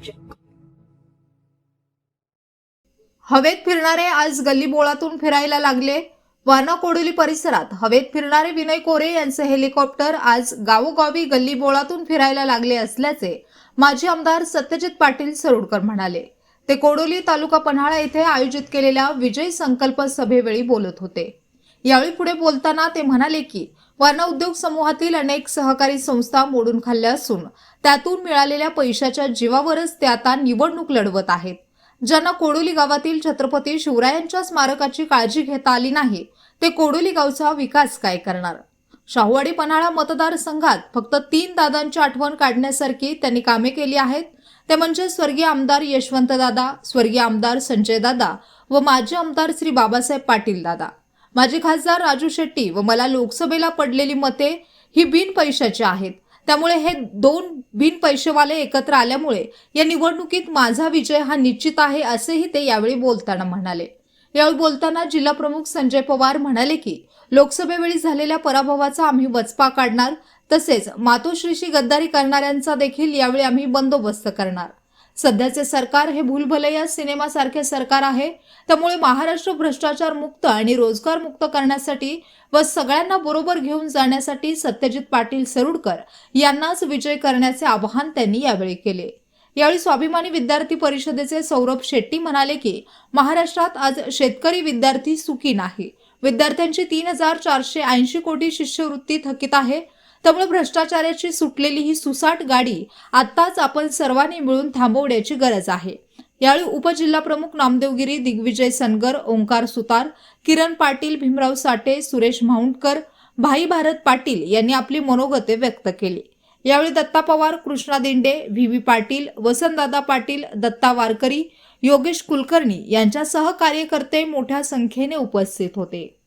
पाहिजे. हवेत फिरणारे आज गल्लीबोळातून फिरायला लागले. वानाकोडोली परिसरात हवेत फिरणारे विनय कोरे यांचे हेलिकॉप्टर आज गावोगावी गल्लीबोळातून फिरायला लागले असल्याचे माजी आमदार सत्यजित पाटील सरोडकर म्हणाले. ते कोडोली तालुका पन्हाळा येथे आयोजित केलेल्या विजय संकल्प सभेवेळी बोलत होते. यावेळी पुढे बोलताना ते म्हणाले की वन उद्योग समूहातील अनेक सहकारी संस्था मोडून खाल्ल्या असून त्यातून मिळालेल्या पैशाच्या जीवावरच ते आता निवडणूक लढवत आहेत. ज्यांना कोडोली गावातील छत्रपती शिवरायांच्या स्मारकाची काळजी घेता आली नाही ते कोडोली गावचा विकास काय करणार? शाहूवाडी पन्हाळा मतदारसंघात फक्त तीन दादांची आठवण काढण्यासारखी त्यांनी कामे केली आहेत. ते म्हणजे स्वर्गीय आमदार यशवंत दादा स्वर्गीय आमदार संजय दादा व माजी आमदार श्री बाबासाहेब पाटील दादा. माजी खासदार राजू शेट्टी व मला लोकसभेला पडलेली मते ही बिन पैशाची आहेत. त्यामुळे हे दोन बिन पैसेवाले एकत्र आल्यामुळे या निवडणुकीत माझा विजय हा निश्चित आहे असेही ते यावेळी बोलताना म्हणाले. यावेळी बोलताना जिल्हा प्रमुख संजय पवार म्हणाले की लोकसभेवेळी झालेल्या पराभवाचा आम्ही वचपा काढणार तसेच मातोश्रीशी गद्दारी करणाऱ्यांचा देखील यावेळी आम्ही बंदोबस्त करणार. सध्याचे सरकार हे भूलभलैया सिनेमासारखे सरकार आहे. त्यामुळे महाराष्ट्र भ्रष्टाचार मुक्त आणि रोजगार मुक्त करण्यासाठी व सगळ्यांना बरोबर घेऊन जाण्यासाठी सत्यजित पाटील सरुडकर यांनाच विजय करण्याचे आवाहन त्यांनी यावेळी केले. यावेळी स्वाभिमानी विद्यार्थी परिषदेचे सौरभ शेट्टी म्हणाले की महाराष्ट्रात आज शेतकरी विद्यार्थी सुखी नाही. विद्यार्थ्यांची तीन हजार चारशे ऐंशी कोटी शिष्यवृत्ती थकीत आहे. त्यामुळे भ्रष्टाचाराची सुटलेली ही सुसाट गाडी आत्ताच आपण सर्वांनी मिळून थांबवण्याची गरज आहे. यावेळी उपजिल्हाप्रमुख नामदेवगिरी दिग्विजय सनगर ओंकार सुतार किरण पाटील भीमराव साठे सुरेश म्हाऊंडकर भाई भारत पाटील यांनी आपली मनोगते व्यक्त केली. यावेळी दत्ता पवार कृष्णा दिंडे व्ही. व्ही. पाटील वसंतदादा पाटील दत्ता वारकरी योगेश कुलकर्णी यांच्यासह कार्यकर्ते मोठ्या संख्येने उपस्थित होते.